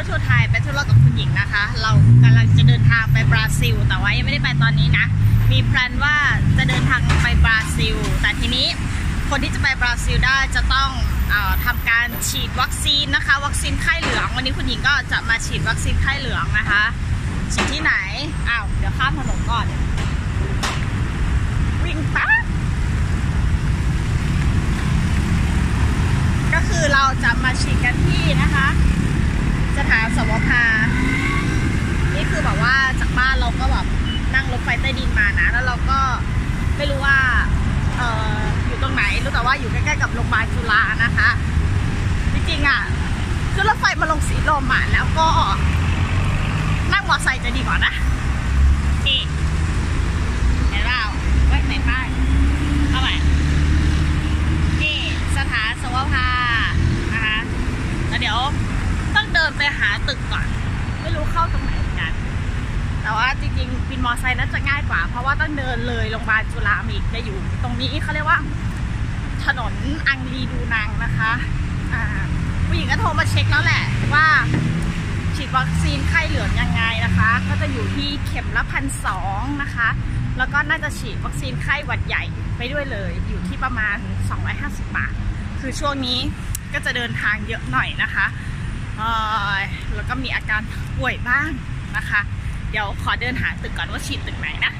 ยวทัวร์ไทยไปทั่วโลกกับคุณหญิงนะคะ เรากำลังจะเดินทางไปบราซิล แต่ว่ายังไม่ได้ไปตอนนี้นะ มีแพลนว่าจะเดินทางไปบราซิล แต่ทีนี้คนที่จะไปบราซิลได้จะต้องออทำการฉีดวัคซีนนะคะ วัคซีนไข้เหลือง วันนี้คุณหญิงก็จะมาฉีดวัคซีนไข้เหลืองนะคะฉีดที่ไหน อ้าว เดี๋ยวข้ามถนนก่อน วิ่งปั๊บก็คือเราจะมาฉีดกันที่นะคะ สถานสวภา นี่คือแบบว่าจากบ้านเราก็แบบนั่งรถไฟใต้ดินมานะ แล้วเราก็ ไม่รู้ว่าเอออยู่ตรงไหนรู้แต่ว่าอยู่ใกล้ๆกับโรงพยาบาลจุฬานะคะจริงๆอะขึ้นรถไฟมาลงสีลมอะแล้วก็นั่งมอเตอร์ไซค์จะดีกว่านะนี่เห็นเปล่าไว้ไหนป้ายเอาใหม่นี่สถานสวภานะคะแล้วเดี๋ยวต้องเดินไปหาตึกก่อน ไม่รู้เข้าตรงไหนเหมือนกัน แต่ ว่าจริงๆบินมอเตอร์ไซค์น่าจะง่ายกว่า เพราะว่าต้องเดินเลยโรงพยาบาลจุฬามาอีกจะอยู่ ตรงนี้เขาเรียกว่า ถนนอังรีดูนังนะคะผู้หญิงก็โทรมาเช็คแล้วแหละว่า ฉีดวัคซีนไข้เหลืองยังไงนะคะ ก็จะอยู่ที่เข็มละพันสองนะคะ แล้วก็น่าจะฉีดวัคซีนไข้หวัดใหญ่ไปด้วยเลยอยู่ที่ประมาณ 250 บาท คือช่วงนี้ก็จะเดินทางเยอะหน่อยนะคะแล้วก็มีอาการป่วยบ้างนะคะ เดี๋ยวขอเดินหาตึกก่อนว่าฉีดตึกไหนนะ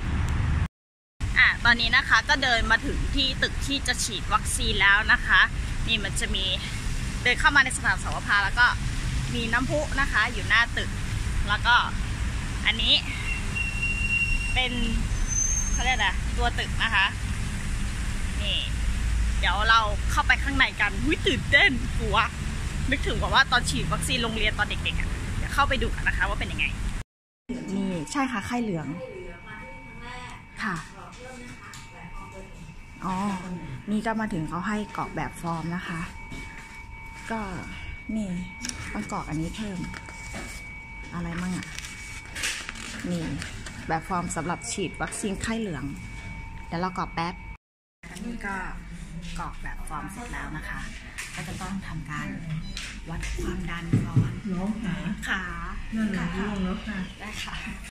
อะตอนนี้นะคะก็เดินมาถึงที่ตึกที่จะฉีดวัคซีนแล้วนะคะ นี่มันจะมีเดินเข้ามาในสถานสวภาแล้วก็มีน้ำพุนะคะ อยู่หน้าตึก แล้วก็อันนี้ เป็นเขาเรียกอะไรตัวตึกนะคะ นี่ เดี๋ยวเราเข้าไปข้างในกันวิตื่นเต้นกลัวนึกถึงว่าตอนฉีดวัคซีนโรงเรียนตอนเด็กๆอะเดี๋ยวเข้าไปดูกันนะคะว่าเป็นยังไง ใช่ค่ะไข้เหลืองค่ะอ๋อ นี่ก็มาถึงเขาให้กรอกแบบฟอร์มนะคะ ก็นี่ต้องกรอกอันนี้เพิ่ม อะไรมั่งอะ นี่แบบฟอร์มสำหรับฉีดวัคซีนไข้เหลือง เดี๋ยวเรากรอกแป๊บอันนี้ก็กรอกแบบฟอร์มเสร็จแล้วนะคะ ก็จะต้องทำการวัดความดันก่อนน้องขาขานั่นแหละร่วงแล้วค่ะ ได้ค่ะ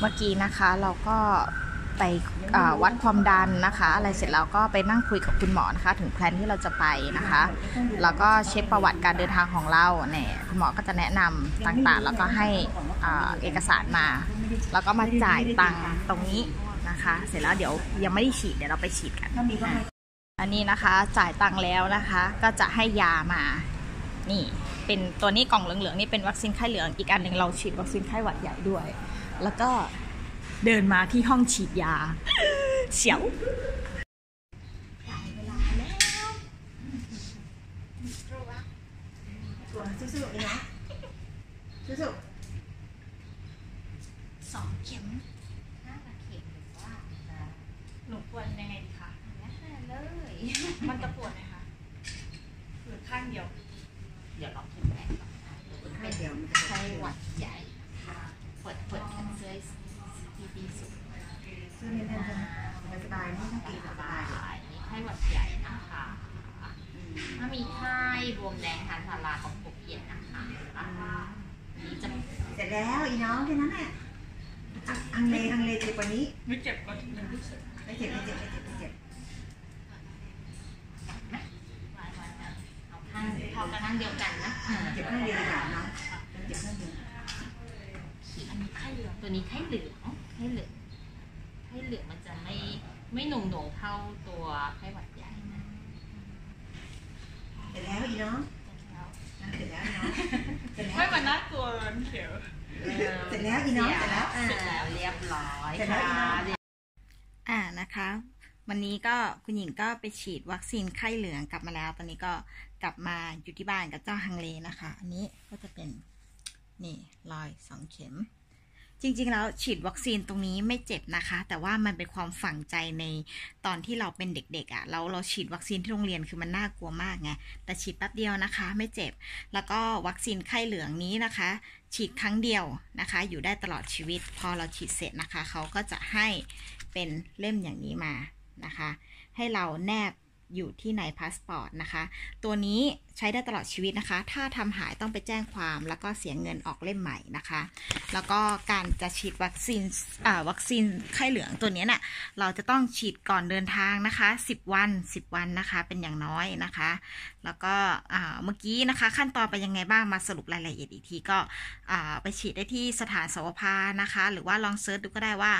เมื่อกี้นะคะเราก็ไปอ่าวัดความดันนะคะ อะไรเสร็จแล้วก็ไปนั่งคุยกับคุณหมอนะคะ ถึงแพลนที่เราจะไปนะคะ แล้วก็เช็คประวัติการเดินทางของเราเนี่ยคุณหมอก็จะแนะนำต่างๆ แล้วก็ให้อ่าเอกสารมา แล้วก็มาจ่ายตังค์ตรงนี้นะคะ เสร็จแล้วเดี๋ยวยังไม่ได้ฉีดเดี๋ยวเราไปฉีดกัน อันนี้นะคะจ่ายตังค์แล้วนะคะ ก็จะให้ยามานี่เป็นตัวนี้กล่องเหลืองๆนี่เป็นวัคซีนไข้เหลืองอีกอันหนึ่งเราฉีดวัคซีนไข้หวัดใหญ่ด้วย แล้วก็เดินมาที่ห้องฉีดยา เสียวได้เวลาแล้วสู้ๆเลยนะสู้สองเข็มห้าเข็มหรือว่าจะหนูควรยังไงดีคะแล้วแต่เลยมันจะปวดไหมคะหรือข้างเดียว เดี๋ยวลองเข็มแรกก่อนนะๆให้เดียวมันจะไข้หวัดใหญ่ปวด วดแขนเสื้อที่ดีสุดซื้อเล่นๆใช่ไหมสบายๆไม่ต้องกินสบายนี่ไข้หวัดใหญ่นะคะถ้ามีไข้บวมแดงทานพาราของปกเย็นนะคะนี่จะเสร็จแล้วอีน้องแค่นั้นแหละอะอังเลอังเลเจ็บกว่านี้ ไม่เจ็บก็ยังไม่เจ็บไม่เจ็บไม่เจ็บไม่เจ็บไม่เจ็บเอาข้างเท่ากันข้างเดียวกันนะอ่า เจ็บข้างเดียวดีกว่าน้องเจ็บข้างเดียว อันนี้ไข้เหลืองตัวนี้ไข้เหลืองไข้เหลืองไข้เหลืองมันจะไม่ไม่หน่งหน่งๆเท่าตัวไข้หวัดใหญ่นะเสร็จแล้วอีน้องอะเสร็จแล้วอีน้องเสร็จแล้วไม่มันน่ากลัวมันเขียวเสร็จแล้วอีน้องเสร็จแล้วอ่าเสร็จแล้วเรียบร้อยเสร็จแล้วค่ะอีน้องอ่านะคะ วันนี้ก็คุณหญิงก็ไปฉีดวัคซีนไข้เหลืองกลับมาแล้ว ตอนนี้ก็กลับมาอยู่ที่บ้านกับเจ้าฮังเลนะคะ อันนี้ก็จะเป็นนี่รอยสองเข็ม จริงๆแล้วฉีดวัคซีนตรงนี้ไม่เจ็บนะคะ แต่ว่ามันเป็นความฝังใจในตอนที่เราเป็นเด็กๆอะ่ะเราเราฉีดวัคซีนที่โรงเรียนคือมันน่ากลัวมากไงแต่ฉีดแป๊บเดียวนะคะ ไม่เจ็บ แล้วก็วัคซีนไข้เหลืองนี้นะคะ ฉีดครั้งเดียวนะคะ อยู่ได้ตลอดชีวิต พอเราฉีดเสร็จนะคะเขาก็จะให้เป็นเล่มอย่างนี้มานะคะ ให้เราแนบ อยู่ที่ในพาสปอร์ตนะคะ ตัวนี้ใช้ได้ตลอดชีวิตนะคะ ถ้าทำหายต้องไปแจ้งความแล้วก็เสียเงินออกเล่มใหม่นะคะ แล้วก็การจะฉีดวัคซีนวัคซีนไข้เหลืองตัวนี้เนี่ยเราจะต้องฉีดก่อนเดินทางนะคะ 10 วัน 10 วันนะคะ เป็นอย่างน้อยนะคะ แล้วก็เมื่อกี้นะคะ ขั้นตอนไปยังไงบ้างมาสรุปรายละเอียดอีกทีก็ไปฉีดได้ที่สถานสวภานะคะ หรือว่าลองเซิร์ชดูก็ได้ว่า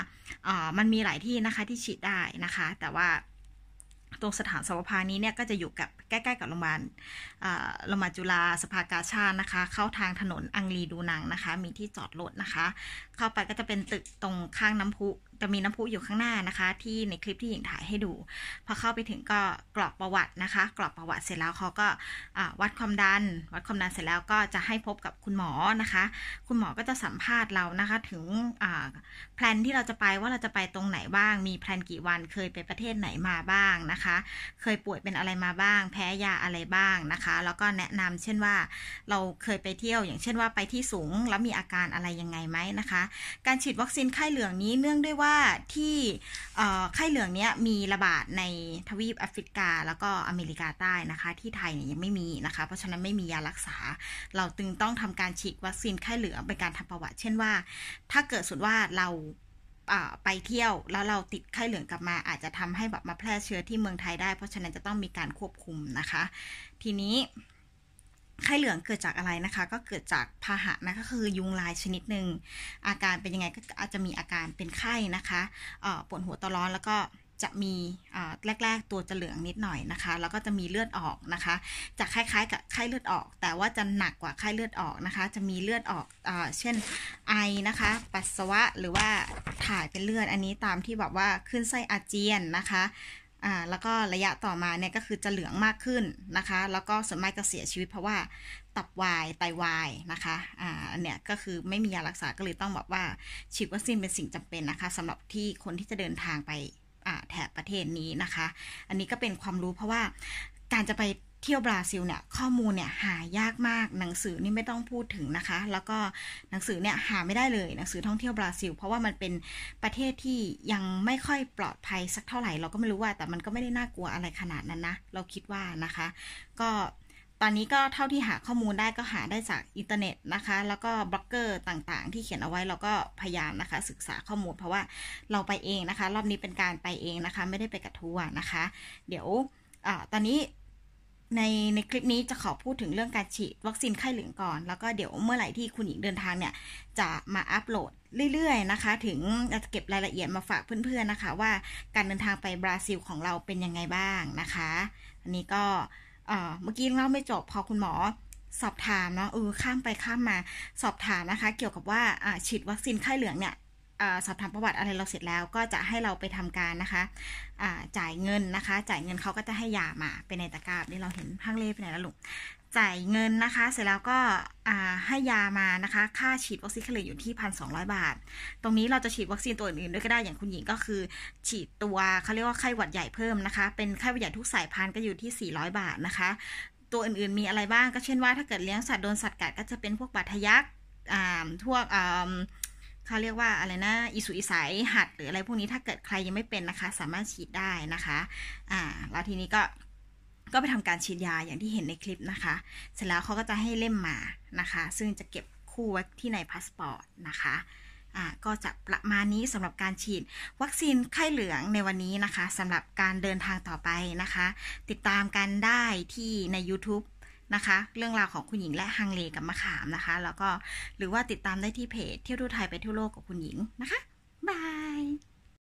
มันมีหลายที่นะคะที่ฉีดได้นะคะ แต่ว่า ตรงสถานสวภานี้เนี่ยก็จะอยู่กับใกล้ๆกับโรงพยาบาลโรงพยาบาลจุฬาสภากาชาตินะคะ เข้าทางถนนอังรีดูนังนะคะ มีที่จอดรถนะคะ เข้าไปก็จะเป็นตึกตรงข้างน้ำพุ จะมีน้ำพุอยู่ข้างหน้านะคะ ที่ในคลิปที่หญิงถ่ายให้ดู พอเข้าไปถึงก็กรอกประวัตินะคะ กรอกประวัติเสร็จแล้วเขาก็วัดความดัน วัดความดันเสร็จแล้วก็จะให้พบกับคุณหมอนะคะ คุณหมอก็จะสัมภาษณ์เรานะคะ ถึงแพลนที่เราจะไปว่าเราจะไปตรงไหนบ้าง มีแพลนกี่วัน เคยไปประเทศไหนมาบ้างนะคะ เคยป่วยเป็นอะไรมาบ้าง แพ้ยาอะไรบ้างนะคะ แล้วก็แนะนำเช่นว่าเราเคยไปเที่ยว อย่างเช่นว่าไปที่สูงแล้วมีอาการอะไรยังไงไหมนะคะ การฉีดวัคซีนไข้เหลืองนี้เนื่องด้วยว่าที่เอ่ไข้เหลืองเนี้ยมีระบาดในทวีปแอฟริกา แล้วก็อเมริกาใต้นะคะ ที่ไทยเนี่ยยังไม่มีนะคะ เพราะฉะนั้นไม่มียารักษา เราจึงต้องทำการฉีดวัคซีนไข้เหลืองเป็นการทำประวัติ เช่นว่า ถ้าเกิดสุดว่าเราอ่าไปเที่ยวแล้วเราติดไข้เหลืองกลับมา อาจจะทำให้แบบมาแพร่เชื้อที่เมืองไทยได้ เพราะฉะนั้นจะต้องมีการควบคุมนะคะ ทีนี้ ไข้เหลืองเกิดจากอะไรนะคะ ก็เกิดจากพาหะนะก็คือยุงลายชนิดหนึ่งอาการเป็นยังไงก็อาจจะมีอาการเป็นไข้นะคะปวดหัวตร้อนแล้วก็จะมีแรก ๆ ตัวจะเหลืองนิดหน่อยนะคะ แล้วก็จะมีเลือดออกนะคะ จะคล้ายๆ กับไข้เลือดออก แต่ว่าจะหนักกว่าไข้เลือดออกนะคะ จะมีเลือดออกอเช่นไอนะคะ ปัสสาวะหรือว่าถ่ายเป็นเลือดอันนี้ตามที่แบบว่าขึ้นไส้อาเจียนนะคะ อ่าแล้วก็ระยะต่อมาเนี่ยก็คือจะเหลืองมากขึ้นนะคะ แล้วก็ส่วนมากจะเสียชีวิตเพราะว่าตับวายไตวายนะคะอ่าอันเนี้ยก็คือไม่มียารักษาก็เลยต้องบอกว่าฉีดวัคซีนเป็นสิ่งจำเป็นนะคะสำหรับที่คนที่จะเดินทางไปอ่าแถบประเทศนี้นะคะ อันนี้ก็เป็นความรู้เพราะว่าการจะไป เที่ยวบราซิลเนี่ยข้อมูลเนี่ยหายากมากหนังสือนี่ไม่ต้องพูดถึงนะคะ แล้วก็หนังสือเนี่ยหาไม่ได้เลยหนังสือท่องเที่ยวบราซิล เพราะว่ามันเป็นประเทศที่ยังไม่ค่อยปลอดภัยสักเท่าไหร่เราก็ไม่รู้ว่า แต่มันก็ไม่ได้น่ากลัวอะไรขนาดนั้นนะเราคิดว่านะคะ ก็ตอนนี้ก็เท่าที่หาข้อมูลได้ก็หาได้จากอินเทอร์เน็ตนะคะ แล้วก็บล็อกเกอร์ต่างๆ ที่เขียนเอาไว้เราก็พยายามนะคะ ศึกษาข้อมูลเพราะว่าเราไปเองนะคะ รอบนี้เป็นการไปเองนะคะ ไม่ได้ไปกับทัวร์นะคะ เดี๋ยวอตอนนี้ ในในคลิปนี้จะขอพูดถึงเรื่องการฉีดวัคซีนไข้เหลืองก่อน แล้วก็เดี๋ยวเมื่อไหร่ที่คุณหญิงเดินทางเนี่ย จะมาอัปโหลดเรื่อยๆนะคะ ถึงจะเก็บรายละเอียดมาฝากเพื่อนๆนะคะ ว่าการเดินทางไปบราซิลของเราเป็นยังไงบ้างนะคะ อันนี้ก็เมื่อกี้เล่าไม่จบพอคุณหมอสอบถามเนาะเออข้ามไปข้ามมาสอบถามนะคะ เกี่ยวกับว่าฉีดวัคซีนไข้เหลืองเนี่ย สอบถามประวัติอะไรเราเสร็จแล้วก็จะให้เราไปทำการนะคะจ่ายเงินนะคะ จ่ายเงินเขาก็จะให้ยามาเป็นในตะกร้านี่เราเห็นห้างเล่ไปไหนแล้วลูกจ่ายเงินนะคะ เสร็จแล้วก็ให้ยามานะคะ ค่าฉีดวัคซีนเหลืองอยู่ที่พันสองบาท ตรงนี้เราจะฉีดวัคซีนตัวอื่นๆด้วยก็ได้อย่างคุณหญิงก็คือ ฉีดตัวเขาเรียกว่าไข้หวัดใหญ่เพิ่มนะคะ เป็นไข้หวัดใหญ่ทุกสายพันธุ์ก็อยู่ที่ 400 บาทนะคะ ตัวอื่นๆมีอะไรบ้างก็เช่นว่าถ้าเกิดเลี้ยงสัตว์โดนสัตว์กัดก็จะเป็นพวกบาดทะยักอ่าพวกอ เขาเรียกว่าอะไรนะอิสุอิสัยหัดหรืออะไรพวกนี้ถ้าเกิดใครยังไม่เป็นนะคะ สามารถฉีดได้นะคะอ่าแล้วทีนี้ก็ก็ไปทำการฉีดยาอย่างที่เห็นในคลิปนะคะ เสร็จแล้วเขาก็จะให้เล่มมานะคะ ซึ่งจะเก็บคู่ไว้ที่ในพาสปอร์ตนะคะอ่าก็จะประมาณนี้สำหรับการฉีด วัคซีนไข้เหลืองในวันนี้นะคะสำหรับการเดินทางต่อไปนะคะ ติดตามกันได้ที่ใน YouTube นะคะ เรื่องราวของคุณหญิงและฮังเลกับมะขามนะคะ แล้วก็หรือว่าติดตามได้ที่เพจเที่ยวดูไทยไปทั่วโลกกับคุณหญิงนะคะบาย